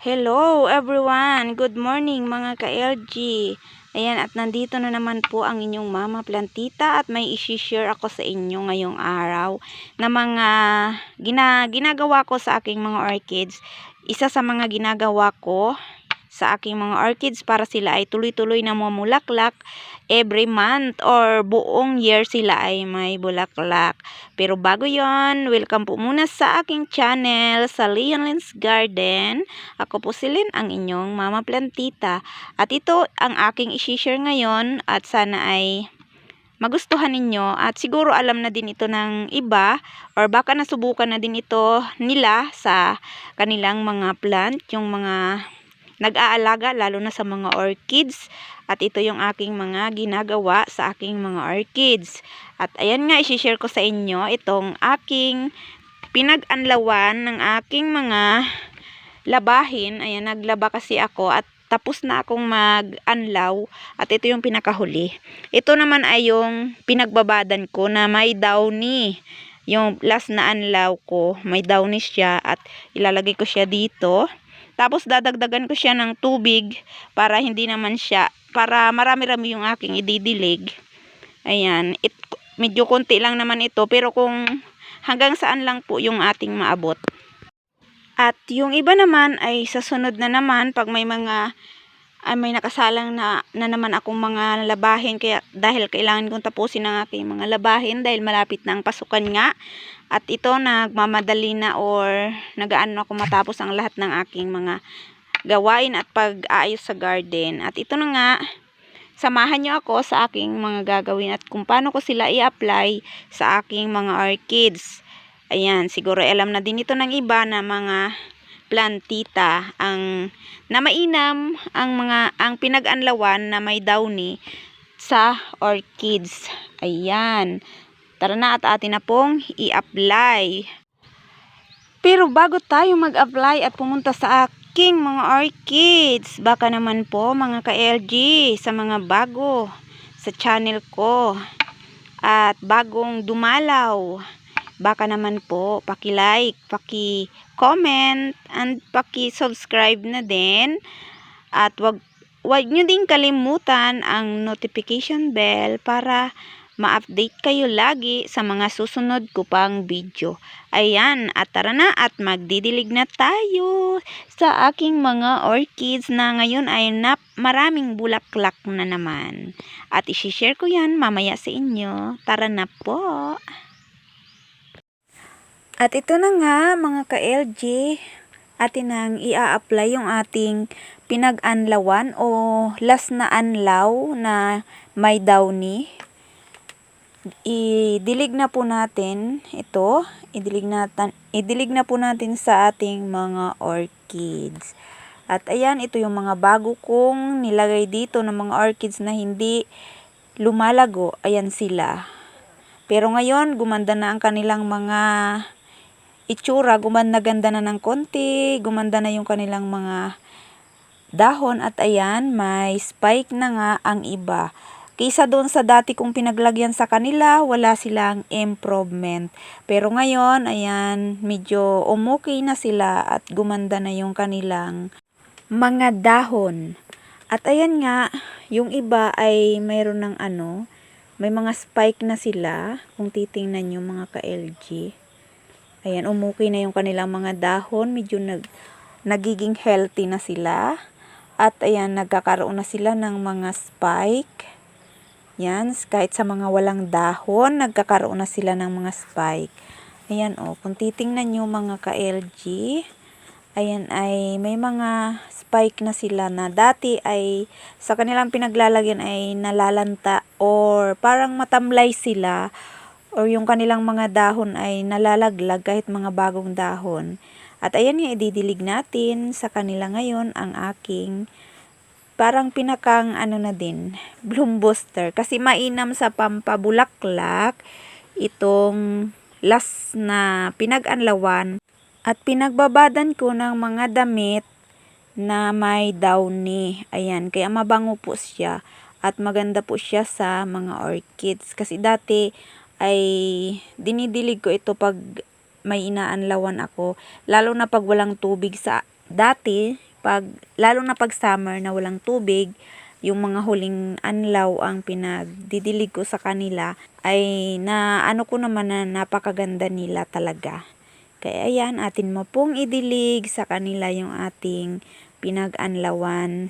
Hello everyone! Good morning mga ka-LG! Ayan at nandito na naman po ang inyong mama plantita at may isi-share ako sa inyo ngayong araw na mga gina, ginagawa ko sa aking mga orchids. Isa sa mga ginagawa ko sa aking mga orchids para sila ay tuloy-tuloy na mamulaklak every month or buong year sila ay may bulaklak. Pero bago yon, welcome po muna sa aking channel sa Leonlin's Garden. Ako po si Lynn, ang inyong mama plantita. At ito ang aking isi-share ngayon at sana ay magustuhan ninyo at siguro alam na din ito ng iba or baka nasubukan na din ito nila sa kanilang mga plant, yung mga nag-aalaga lalo na sa mga orchids. At ito yung aking mga ginagawa sa aking mga orchids. At ayan nga isi-share ko sa inyo itong aking pinag-anlawan ng aking mga labahin. Ayan naglaba kasi ako at tapos na akong mag-anlaw. At ito yung pinakahuli. Ito naman ay yung pinagbabadan ko na may downy. Yung last na anlaw ko may downy siya at ilalagay ko siya dito tapos dadagdagan ko siya ng tubig para hindi naman siya, para marami-rami yung aking ididilig. Ayan, it, medyo konti lang naman ito pero kung hanggang saan lang po yung ating maabot. At yung iba naman ay sa sunod na naman pag may mga ay may nakasalang na, na naman akong mga labahin. Kaya dahil kailangan kong tapusin ang aking mga labahin dahil malapit na ang pasukan nga. At ito nagmamadali na or nagaano ako matapos ang lahat ng aking mga gawain at pag-aayos sa garden. At ito na nga samahan nyo ako sa aking mga gagawin at kung paano ko sila i-apply sa aking mga orchids. Ayan siguro alam na din ito ng iba na mga plantita ang na mainam ang mga ang pinag-anlawan na may downy sa orchids. Ayan. Tara na at atin na pong i-apply. Pero bago tayo mag-apply at pumunta sa aking mga orchids, baka naman po mga ka-LG sa mga bago sa channel ko at bagong dumalaw baka naman po paki-like, paki-comment and paki-subscribe na din at wag wag nyo din kalimutan ang notification bell para ma-update kayo lagi sa mga susunod ko pang video. Ayan, at tara na at magdidilig na tayo sa aking mga orchids na ngayon ay nap maraming bulaklak na naman. At isi-share ko yan mamaya sa inyo. Tara na po! At ito na nga mga ka-LG, atin nang ia-apply yung ating pinag-anlawan o last na anlaw na may downy. Idilig na po natin ito, idilig, natin, idilig na po natin sa ating mga orchids. At ayan, ito yung mga bago kong nilagay dito ng mga orchids na hindi lumalago. Ayan sila. Pero ngayon, gumanda na ang kanilang mga itsura, gumanda ganda na ng konti, gumanda na yung kanilang mga dahon at ayan, may spike na nga ang iba. Kaysa doon sa dati kong pinaglagyan sa kanila, wala silang improvement. Pero ngayon, ayan, medyo umukay na sila at gumanda na yung kanilang mga dahon. At ayan nga, yung iba ay mayroon ng ano, may mga spike na sila, kung titingnan nyo mga ka-LG. Ayan, umuki na yung kanilang mga dahon. Medyo nag, nagiging healthy na sila. At ayan, nagkakaroon na sila ng mga spike. Yan, kahit sa mga walang dahon, nagkakaroon na sila ng mga spike. Ayan, oh, kung titingnan nyo mga ka-LG, ayan ay may mga spike na sila na dati ay sa kanilang pinaglalagyan ay nalalanta or parang matamlay sila or yung kanilang mga dahon ay nalalaglag kahit mga bagong dahon. At ayan nga ididilig natin sa kanila ngayon ang aking parang pinakang ano na din, bloom booster. Kasi mainam sa pampabulaklak itong last na pinag-anlawan at pinagbabadan ko ng mga damit na may downy. Ayan, kaya mabango po siya at maganda po siya sa mga orchids. Kasi dati ay dinidilig ko ito pag may inaanlawan ako. Lalo na pag walang tubig sa dati, pag lalo na pag summer na walang tubig, yung mga huling anlaw ang pinagdidilig ko sa kanila ay na ano ko naman na napakaganda nila talaga. Kaya ayan, atin mo pong idilig sa kanila yung ating pinag-anlawan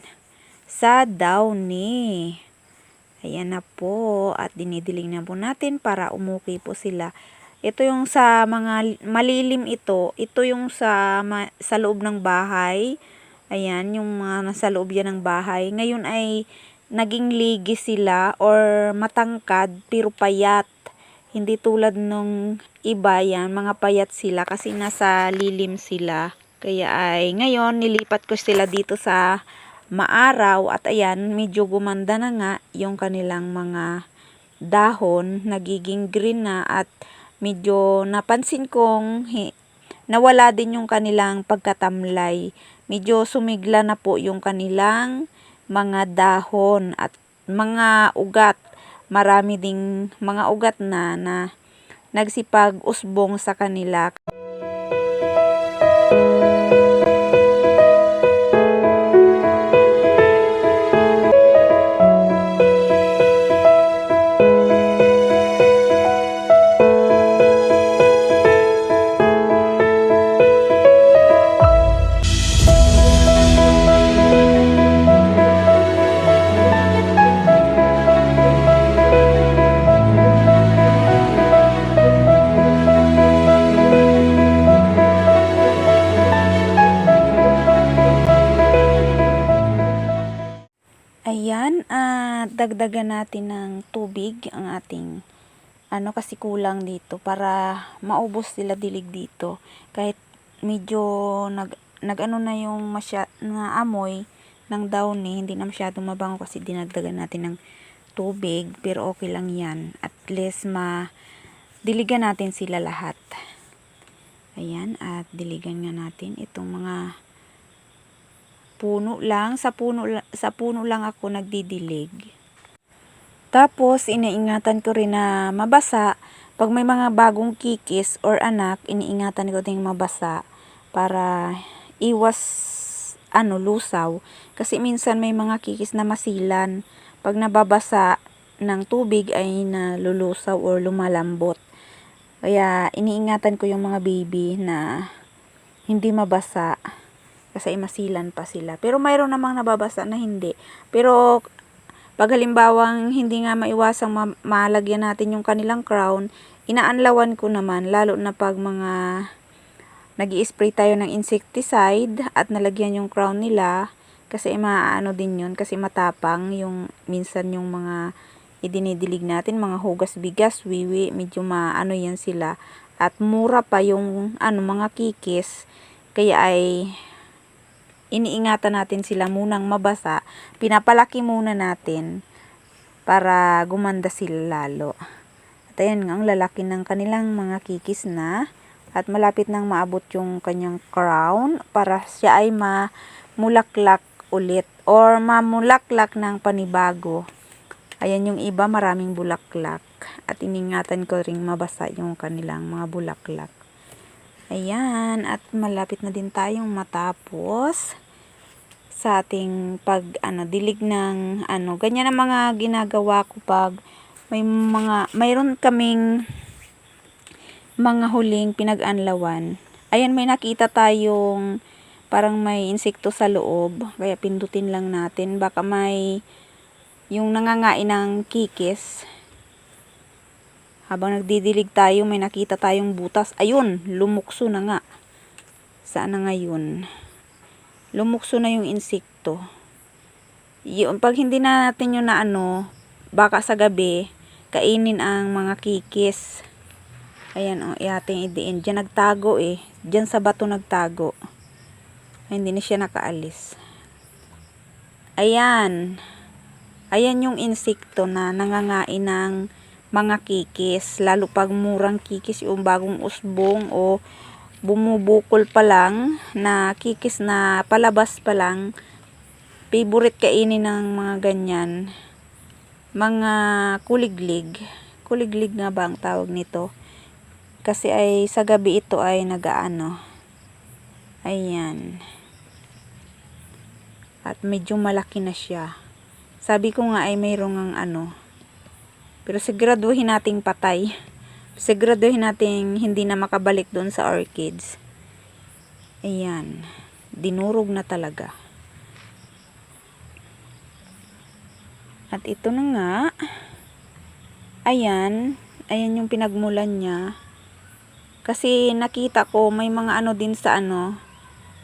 sa downy. Ayan na po at dinidilig na po natin para umuki po sila. Ito yung sa mga malilim ito, ito yung sa ma, sa loob ng bahay. Ayan, yung mga nasa loob yan ng bahay. Ngayon ay naging ligi sila or matangkad pero payat. Hindi tulad nung iba yan, mga payat sila kasi nasa lilim sila. Kaya ay ngayon nilipat ko sila dito sa maaraw at ayan medyo gumanda na nga yung kanilang mga dahon nagiging green na at medyo napansin kong hi, nawala din yung kanilang pagkatamlay. Medyo sumigla na po yung kanilang mga dahon at mga ugat. Marami ding mga ugat na na nagsipag usbong sa kanila. Ayan, natin ng tubig ang ating ano kasi kulang dito para maubos sila dilig dito. Kahit medyo nag nagano na yung masya na amoy ng downy, hindi na masyadong mabango kasi dinagdagan natin ng tubig, pero okay lang 'yan. At least ma diligan natin sila lahat. Ayan, at diligan nga natin itong mga puno lang, sa puno sa puno lang ako nagdidilig. Tapos iniingatan ko rin na mabasa. Pag may mga bagong kikis or anak, iniingatan ko ding mabasa para iwas ano lusaw kasi minsan may mga kikis na masilan pag nababasa ng tubig ay nalulusaw or lumalambot. Kaya iniingatan ko yung mga baby na hindi mabasa kasi masilan pa sila. Pero mayroon namang nababasa na hindi. Pero pag halimbawang hindi nga maiwasang ma- malagyan natin yung kanilang crown, inaanlawan ko naman lalo na pag mga nag spray tayo ng insecticide at nalagyan yung crown nila kasi maaano din yun kasi matapang yung minsan yung mga idinidilig natin mga hugas bigas wiwi medyo maano yan sila. At mura pa yung ano mga kikis. Kaya ay iniingatan natin sila munang mabasa, pinapalaki muna natin para gumanda sila lalo. At ayan nga, ang lalaki ng kanilang mga kikis na at malapit nang maabot yung kanyang crown para siya ay mamulaklak ulit or mamulaklak ng panibago. Ayan yung iba maraming bulaklak at iningatan ko ring mabasa yung kanilang mga bulaklak. Ayan, at malapit na din tayong matapos sa ating pag ano dilig ng ano ganyan ang mga ginagawa ko pag may mga mayroon kaming mga huling pinag-anlawan. Ayan may nakita tayong parang may insekto sa loob kaya pindutin lang natin baka may yung nangangain ng kikis habang nagdidilig tayo, may nakita tayong butas. Ayun, lumukso na nga. Saan na ngayon? Lumukso na yung insekto. Yung, pag hindi na natin yun na ano, baka sa gabi, kainin ang mga kikis. Ayan, oh, iating idiin. Diyan nagtago eh. Diyan sa bato nagtago. Ay, hindi na siya nakaalis. Ayan. Ayan yung insekto na nangangain ng mga kikis, lalo pag murang kikis yung bagong usbong o bumubukol pa lang na kikis na palabas pa lang favorite kainin ng mga ganyan mga kuliglig kuliglig nga ba ang tawag nito kasi ay sa gabi ito ay nagaano ayan At medyo malaki na siya. Sabi ko nga ay mayroong ang ano. Pero siguraduhin nating patay. Siguraduhin nating hindi na makabalik doon sa orchids. Ayan. Dinurog na talaga. At ito na nga. Ayan. Ayan yung pinagmulan niya. Kasi nakita ko may mga ano din sa ano.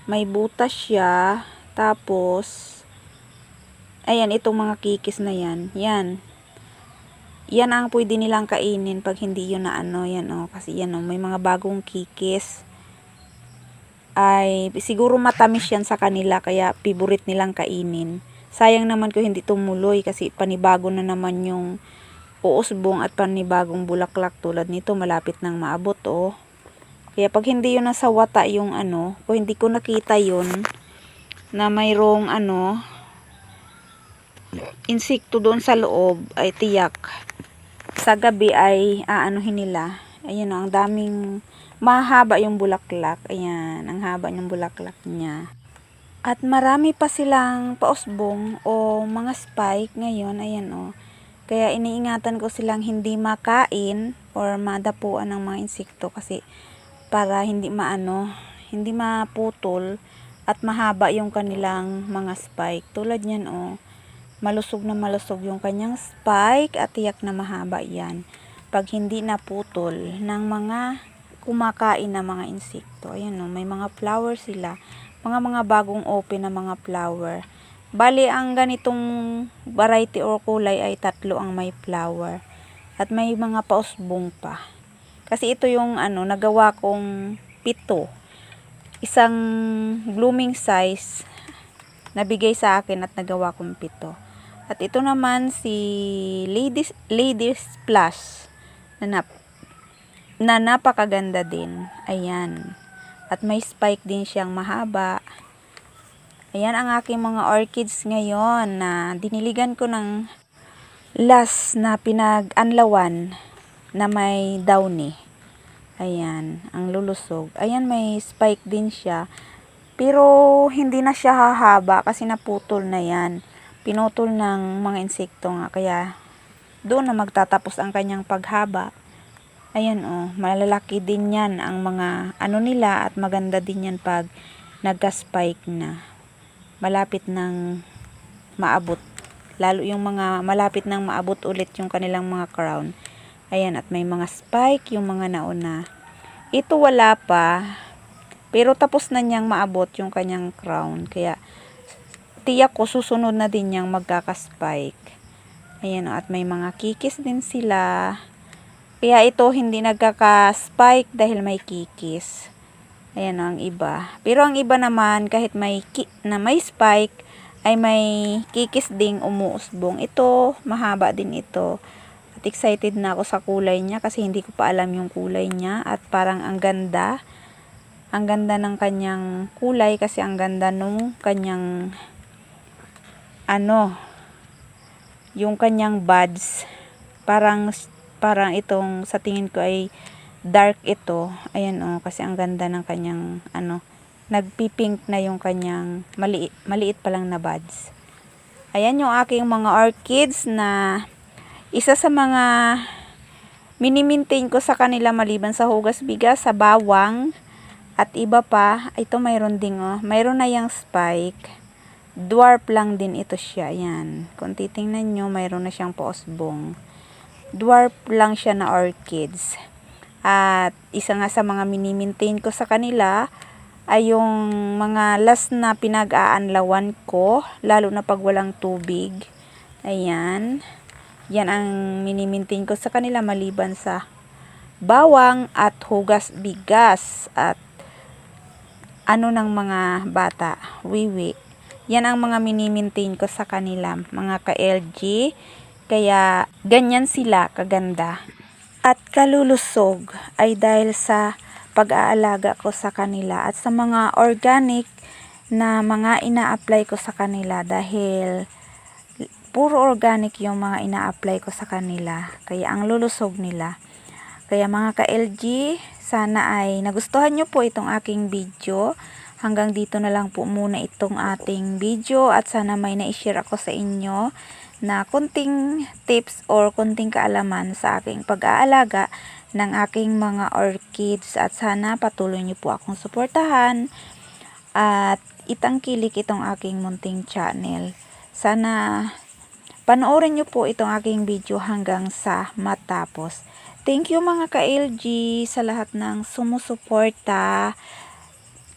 May butas siya. Tapos. Ayan itong mga kikis na yan. Yan. Yan ang pwede nilang kainin pag hindi yun na ano. Yan o. Oh, kasi yan o. Oh, may mga bagong kikis. Ay siguro matamis yan sa kanila. Kaya favorite nilang kainin. Sayang naman ko hindi tumuloy kasi panibago na naman yung uusbong at panibagong bulaklak tulad nito malapit nang maabot oh. Kaya pag hindi yun nasa wata yung ano, kung hindi ko nakita yun na mayroong ano insekto doon sa loob ay tiyak sa gabi ay aanuhin nila. Ayun oh, ang daming mahaba yung bulaklak. Ayan, ang haba ng bulaklak niya. At marami pa silang pausbong o mga spike ngayon, ayan o. Kaya iniingatan ko silang hindi makain or madapuan ng mga insekto kasi para hindi maano, hindi maputol at mahaba yung kanilang mga spike. Tulad yan o, malusog na malusog yung kanyang spike at tiyak na mahaba yan. Pag hindi naputol ng mga kumakain na mga insekto. Ayan o, may mga flower sila mga mga bagong open na mga flower. Bali, ang ganitong variety or kulay ay tatlo ang may flower. At may mga pausbong pa. Kasi ito yung ano, nagawa kong pito. Isang blooming size nabigay sa akin at nagawa kong pito. At ito naman si Ladies, Ladies Plus na, nap, na napakaganda din. Ayan. At may spike din siyang mahaba. Ayan ang aking mga orchids ngayon na diniligan ko ng last na pinag-anlawan na may downy. Ayan, ang lulusog. Ayan, may spike din siya. Pero hindi na siya hahaba kasi naputol na yan. Pinutol ng mga insekto nga. Kaya doon na magtatapos ang kanyang paghaba. Ayan oh, malalaki din yan ang mga ano nila at maganda din yan pag nagka-spike na. Malapit nang maabot. Lalo yung mga malapit nang maabot ulit yung kanilang mga crown. Ayan, at may mga spike yung mga nauna. Ito wala pa. Pero tapos na niyang maabot yung kanyang crown. Kaya tiyak ko susunod na din niyang magkaka-spike. Ayan, at may mga kikis din sila. Kaya ito hindi nagkaka-spike dahil may kikis. Ayan ang iba. Pero ang iba naman kahit may ki na may spike ay may kikis ding umuusbong. Ito mahaba din ito. At excited na ako sa kulay niya kasi hindi ko pa alam yung kulay niya at parang ang ganda. Ang ganda ng kanyang kulay kasi ang ganda nung kanyang ano yung kanyang buds parang parang itong sa tingin ko ay dark ito. Ayan oh, kasi ang ganda ng kanyang ano, nagpipink na yung kanyang maliit, maliit pa lang na buds. Ayan yung aking mga orchids na isa sa mga mini-maintain ko sa kanila maliban sa hugas bigas, sa bawang, at iba pa. Ito mayroon ding oh, mayroon na yung spike. Dwarf lang din ito siya. Ayan. Kung titingnan nyo, mayroon na siyang pausbong dwarf lang siya na orchids. At isa nga sa mga mini-maintain ko sa kanila ay yung mga last na pinag-aanlawan ko, lalo na pag walang tubig. Ayan. Yan ang mini-maintain ko sa kanila maliban sa bawang at hugas bigas at ano ng mga bata, wiwi. Yan ang mga mini-maintain ko sa kanila, mga ka-LG. Kaya ganyan sila kaganda. At kalulusog ay dahil sa pag-aalaga ko sa kanila at sa mga organic na mga ina-apply ko sa kanila dahil puro organic yung mga ina-apply ko sa kanila. Kaya ang lulusog nila. Kaya mga ka-LG, sana ay nagustuhan nyo po itong aking video. Hanggang dito na lang po muna itong ating video at sana may na-share ako sa inyo na kunting tips or kunting kaalaman sa aking pag-aalaga ng aking mga orchids at sana patuloy niyo po akong suportahan at itangkilik itong aking munting channel. Sana panoorin niyo po itong aking video hanggang sa matapos. Thank you mga ka-LG sa lahat ng sumusuporta.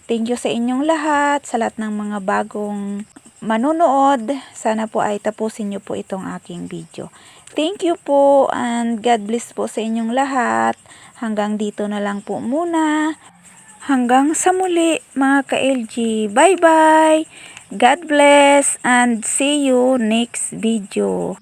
Thank you sa inyong lahat, sa lahat ng mga bagong manonood. Sana po ay tapusin niyo po itong aking video. Thank you po and God bless po sa inyong lahat. Hanggang dito na lang po muna. Hanggang sa muli mga ka-LG. Bye-bye. God bless and see you next video.